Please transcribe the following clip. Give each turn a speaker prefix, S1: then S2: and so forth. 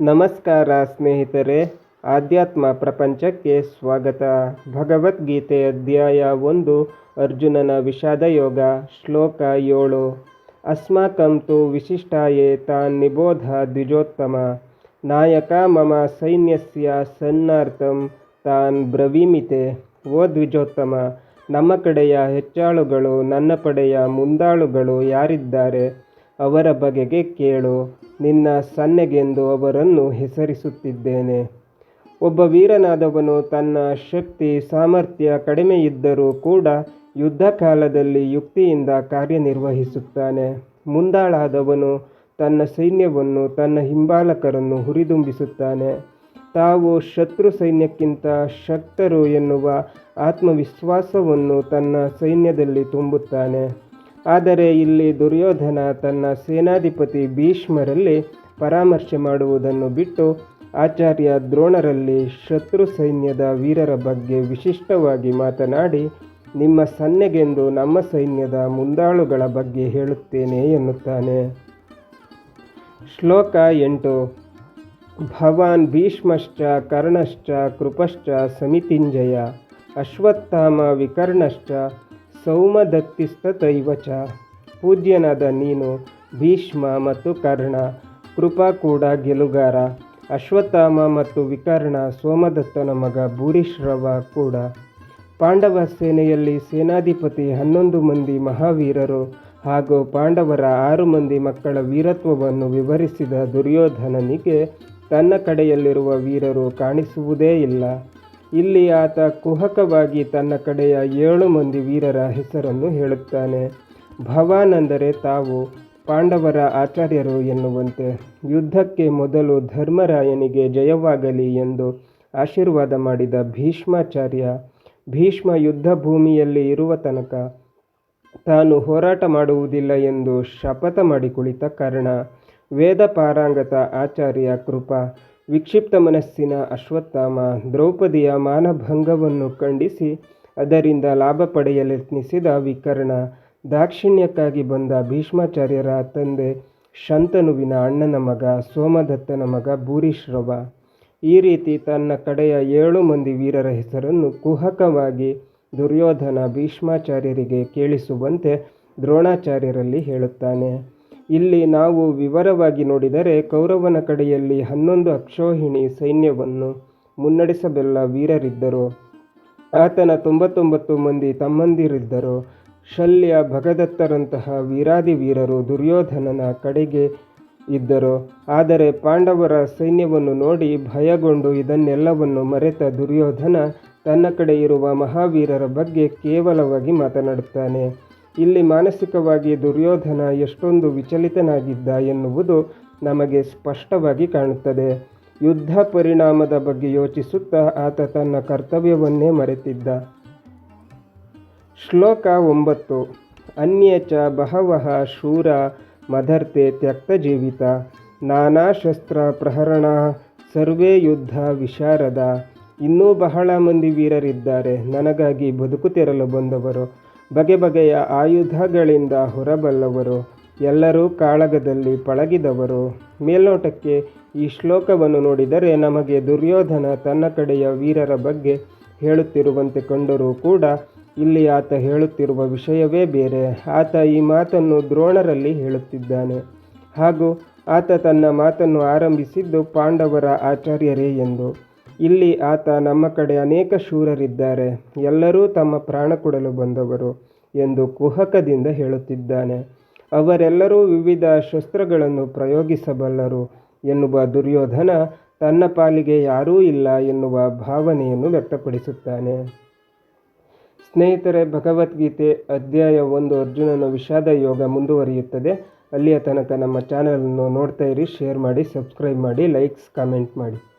S1: ನಮಸ್ಕಾರ ಸ್ನೇಹಿತರೆ, ಆಧ್ಯಾತ್ಮ ಪ್ರಪಂಚಕ್ಕೆ ಸ್ವಾಗತ. ಭಗವದ್ಗೀತೆ ಅಧ್ಯಾಯ ಒಂದು, ಅರ್ಜುನನ ವಿಷಾದ ಯೋಗ ಶ್ಲೋಕ ಏಳು. ಅಸ್ಮಾಕಂ ತು ವಿಶಿಷ್ಟಾಯೇ ತಾನ್ ನಿಬೋಧ ದ್ವಿಜೋತ್ತಮ. ನಾಯಕ ಮಮ ಸೈನ್ಯಸ್ಯ ಸನ್ನಾರ್ಥಂ, ತಾನ್ ಬ್ರವೀಮಿತೆ. ಓ ದ್ವಿಜೋತ್ತಮ, ನಮ್ಮ ಕಡೆಯ ಹೆಚ್ಚಾಳುಗಳು, ನನ್ನ ಪಡೆಯ ಮುಂದಾಳುಗಳು ಯಾರಿದ್ದಾರೆ? ಅವರ ಬಗೆಗೆ ಕೇಳು. ನಿನ್ನ ಸನ್ನೆಗೆಂದು ಅವರನ್ನು ಹೆಸರಿಸುತ್ತಿದ್ದೇನೆ. ಒಬ್ಬ ವೀರನಾದವನು ತನ್ನ ಶಕ್ತಿ, ಸಾಮರ್ಥ್ಯ ಕಡಿಮೆ ಇದ್ದರೂ ಕೂಡ ಯುದ್ಧ ಕಾಲದಲ್ಲಿ ಯುಕ್ತಿಯಿಂದ ಕಾರ್ಯನಿರ್ವಹಿಸುತ್ತಾನೆ. ಮುಂದಾಳಾದವನು ತನ್ನ ಸೈನ್ಯವನ್ನು, ತನ್ನ ಹಿಂಬಾಲಕರನ್ನು ಹುರಿದುಂಬಿಸುತ್ತಾನೆ. ತಾವು ಶತ್ರು ಸೈನ್ಯಕ್ಕಿಂತ ಶಕ್ತರು ಎನ್ನುವ ಆತ್ಮವಿಶ್ವಾಸವನ್ನು ತನ್ನ ಸೈನ್ಯದಲ್ಲಿ ತುಂಬುತ್ತಾನೆ. ಆದರೆ ಇಲ್ಲಿ ದುರ್ಯೋಧನ ತನ್ನ ಸೇನಾಧಿಪತಿ ಭೀಷ್ಮರಲ್ಲಿ ಪರಾಮರ್ಶೆ ಮಾಡುವುದನ್ನು ಬಿಟ್ಟು ಆಚಾರ್ಯ ದ್ರೋಣರಲ್ಲಿ ಶತ್ರು ಸೈನ್ಯದ ವೀರರ ಬಗ್ಗೆ ವಿಶಿಷ್ಟವಾಗಿ ಮಾತನಾಡಿ, ನಿಮ್ಮ ಸನ್ನೆಗೆಂದು ನಮ್ಮ ಸೈನ್ಯದ ಮುಂದಾಳುಗಳ ಬಗ್ಗೆ ಹೇಳುತ್ತೇನೆ ಎನ್ನುತ್ತಾನೆ. ಶ್ಲೋಕ ಎಂಟು. ಭವಾನ್ ಭೀಷ್ಮಶ್ಚ ಕರ್ಣಶ್ಚ ಕೃಪಶ್ಚ ಸಮಿತಿಂಜಯ ಅಶ್ವತ್ಥಾಮ ವಿಕರ್ಣಶ್ಚ ಸೌಮದತ್ತಿಸ್ತತೈವ ಚ ಪೂಜ್ಯನಾದ ನೀನು ಭೀಷ್ಮ ಮತ್ತು ಕರ್ಣ, ಕೃಪಾ ಕೂಡ ಗೆಲುಗಾರ. ಅಶ್ವತ್ಥಾಮ ಮತ್ತು ವಿಕರ್ಣ, ಸೋಮದತ್ತನ ಮಗ ಭೂರಿಶ್ರವ ಕೂಡ. ಪಾಂಡವ ಸೇನೆಯಲ್ಲಿ ಸೇನಾಧಿಪತಿ ಹನ್ನೊಂದು ಮಂದಿ ಮಹಾವೀರರು ಹಾಗೂ ಪಾಂಡವರ ಆರು ಮಂದಿ ಮಕ್ಕಳ ವೀರತ್ವವನ್ನು ವಿವರಿಸಿದ ದುರ್ಯೋಧನನಿಗೆ ತನ್ನ ಕಡೆಯಲ್ಲಿರುವ ವೀರರು ಕಾಣಿಸುವುದೇ ಇಲ್ಲ. ಇಲ್ಲಿ ಆತ ಕುಹಕವಾಗಿ ತನ್ನ ಕಡೆಯ ಏಳು ಮಂದಿ ವೀರರ ಹೆಸರನ್ನು ಹೇಳುತ್ತಾನೆ. ಭವಾನ್ ಅಂದರೆ ತಾವು ಪಾಂಡವರ ಆಚಾರ್ಯರು ಎನ್ನುವಂತೆ ಯುದ್ಧಕ್ಕೆ ಮೊದಲು ಧರ್ಮರಾಯನಿಗೆ ಜಯವಾಗಲಿ ಎಂದು ಆಶೀರ್ವಾದ ಮಾಡಿದ ಭೀಷ್ಮಾಚಾರ್ಯ ಭೀಷ್ಮ ಯುದ್ಧ ಭೂಮಿಯಲ್ಲಿ ಇರುವ ತನಕ ತಾನು ಹೋರಾಟ ಮಾಡುವುದಿಲ್ಲ ಎಂದು ಶಪಥ ಮಾಡಿ ಕುಳಿತ ಕಾರಣ ವೇದ ಪಾರಾಂಗತ ಆಚಾರ್ಯ ಕೃಪಾ ವಿಕ್ಷಿಪ್ತ ಮನಸ್ಸಿನ ಅಶ್ವತ್ಥಾಮ ದ್ರೌಪದಿಯ ಮಾನಭಂಗವನ್ನು ಖಂಡಿಸಿ ಅದರಿಂದ ಲಾಭ ಪಡೆಯಲೆತ್ನಿಸಿದ ವಿಕರ್ಣ ದಾಕ್ಷಿಣ್ಯಕ್ಕಾಗಿ ಬಂದ ಭೀಷ್ಮಾಚಾರ್ಯರ ತಂದೆ ಶಂತನುವಿನ ಅಣ್ಣನ ಮಗ ಸೋಮದತ್ತನ ಮಗ ಭೂರಿಶ್ರವ. ಈ ರೀತಿ ತನ್ನ ಕಡೆಯ ಏಳು ಮಂದಿ ವೀರರ ಹೆಸರನ್ನು ಕುಹಕವಾಗಿ ದುರ್ಯೋಧನ ಭೀಷ್ಮಾಚಾರ್ಯರಿಗೆ ಕೇಳಿಸುವಂತೆ ದ್ರೋಣಾಚಾರ್ಯರಲ್ಲಿ ಹೇಳುತ್ತಾನೆ. ಇಲ್ಲಿ ನಾವು ವಿವರವಾಗಿ ನೋಡಿದರೆ ಕೌರವನ ಕಡೆಯಲ್ಲಿ ಹನ್ನೊಂದು ಅಕ್ಷೋಹಿಣಿ ಸೈನ್ಯವನ್ನು ಮುನ್ನಡೆಸಬಲ್ಲ ವೀರರಿದ್ದರು. ಆತನ ತೊಂಬತ್ತೊಂಬತ್ತು ಮಂದಿ ತಮ್ಮಂದಿರಿದ್ದರು. ಶಲ್ಯ ಭಗದತ್ತರಂತಹ ವೀರಾದಿ ವೀರರು ದುರ್ಯೋಧನನ ಕಡೆಗೆ ಇದ್ದರು. ಆದರೆ ಪಾಂಡವರ ಸೈನ್ಯವನ್ನು ನೋಡಿ ಭಯಗೊಂಡು ಇದನ್ನೆಲ್ಲವನ್ನು ಮರೆತ ದುರ್ಯೋಧನ ತನ್ನ ಕಡೆ ಇರುವ ಮಹಾವೀರರ ಬಗ್ಗೆ ಕೇವಲವಾಗಿ ಮಾತನಾಡುತ್ತಾನೆ. ಇಲ್ಲಿ ಮಾನಸಿಕವಾಗಿ ದುರ್ಯೋಧನ ಎಷ್ಟೊಂದು ವಿಚಲಿತನಾಗಿದ್ದ ಎನ್ನುವುದು ನಮಗೆ ಸ್ಪಷ್ಟವಾಗಿ ಕಾಣುತ್ತದೆ. ಯುದ್ಧ ಪರಿಣಾಮದ ಬಗ್ಗೆ ಯೋಚಿಸುತ್ತಾ ಆತ ತನ್ನ ಕರ್ತವ್ಯವನ್ನೇ ಮರೆತಿದ್ದ. ಶ್ಲೋಕ ಒಂಬತ್ತು. ಅನ್ಯಚ ಬಹವಹ ಬಹವಃ ಶೂರ ಮದರ್ತೆ ತ್ಯಕ್ತಜೀವಿತ ನಾನಾ ಶಸ್ತ್ರ ಪ್ರಹರಣ, ಸರ್ವೇ ಯುದ್ಧ ವಿಶಾರದ. ಇನ್ನೂ ಬಹಳ ಮಂದಿ ವೀರರಿದ್ದಾರೆ. ನನಗಾಗಿ ಬದುಕುತ್ತಿರಲು ಬಂದವರು. ಬಗೆ ಬಗೆಯ ಆಯುಧಗಳಿಂದ ಹೊರಬಲ್ಲವರು, ಎಲ್ಲರೂ ಕಾಳಗದಲ್ಲಿ ಪಳಗಿದವರು. ಮೇಲ್ನೋಟಕ್ಕೆ ಈ ಶ್ಲೋಕವನ್ನು ನೋಡಿದರೆ ನಮಗೆ ದುರ್ಯೋಧನ ತನ್ನ ಕಡೆಯ ವೀರರ ಬಗ್ಗೆ ಹೇಳುತ್ತಿರುವಂತೆ ಕಂಡರೂ ಕೂಡ ಇಲ್ಲಿ ಆತ ಹೇಳುತ್ತಿರುವ ವಿಷಯವೇ ಬೇರೆ. ಆತ ಈ ಮಾತನ್ನು ದ್ರೋಣರಲ್ಲಿ ಹೇಳುತ್ತಿದ್ದಾನೆ. ಹಾಗೂ ಆತ ತನ್ನ ಮಾತನ್ನು ಆರಂಭಿಸಿದ್ದು ಪಾಂಡವರ ಆಚಾರ್ಯರೇ ಎಂದು. ಇಲ್ಲಿ ಆತ ನಮ್ಮ ಕಡೆ ಅನೇಕ ಶೂರರಿದ್ದಾರೆ. ಎಲ್ಲರೂ ತಮ್ಮ ಪ್ರಾಣ ಕೊಡಲು ಬಂದವರು ಎಂದು ಕುಹಕದಿಂದ ಹೇಳುತ್ತಿದ್ದಾನೆ. ಅವರೆಲ್ಲರೂ ವಿವಿಧ ಶಸ್ತ್ರಗಳನ್ನು ಪ್ರಯೋಗಿಸಬಲ್ಲರು ಎನ್ನುವ ದುರ್ಯೋಧನ ತನ್ನ ಪಾಲಿಗೆ ಯಾರೂ ಇಲ್ಲ ಎನ್ನುವ ಭಾವನೆಯನ್ನು ವ್ಯಕ್ತಪಡಿಸುತ್ತಾನೆ. ಸ್ನೇಹಿತರೆ, ಭಗವದ್ಗೀತೆ ಅಧ್ಯಾಯ ಒಂದು ಅರ್ಜುನನ ವಿಷಾದ ಯೋಗ ಮುಂದುವರಿಯುತ್ತದೆ. ಅಲ್ಲಿಯ ತನಕ ನಮ್ಮ ಚಾನಲನ್ನು ನೋಡ್ತಾ ಇರಿ, ಶೇರ್ ಮಾಡಿ, ಸಬ್ಸ್ಕ್ರೈಬ್ ಮಾಡಿ, ಲೈಕ್ಸ್, ಕಾಮೆಂಟ್ ಮಾಡಿ.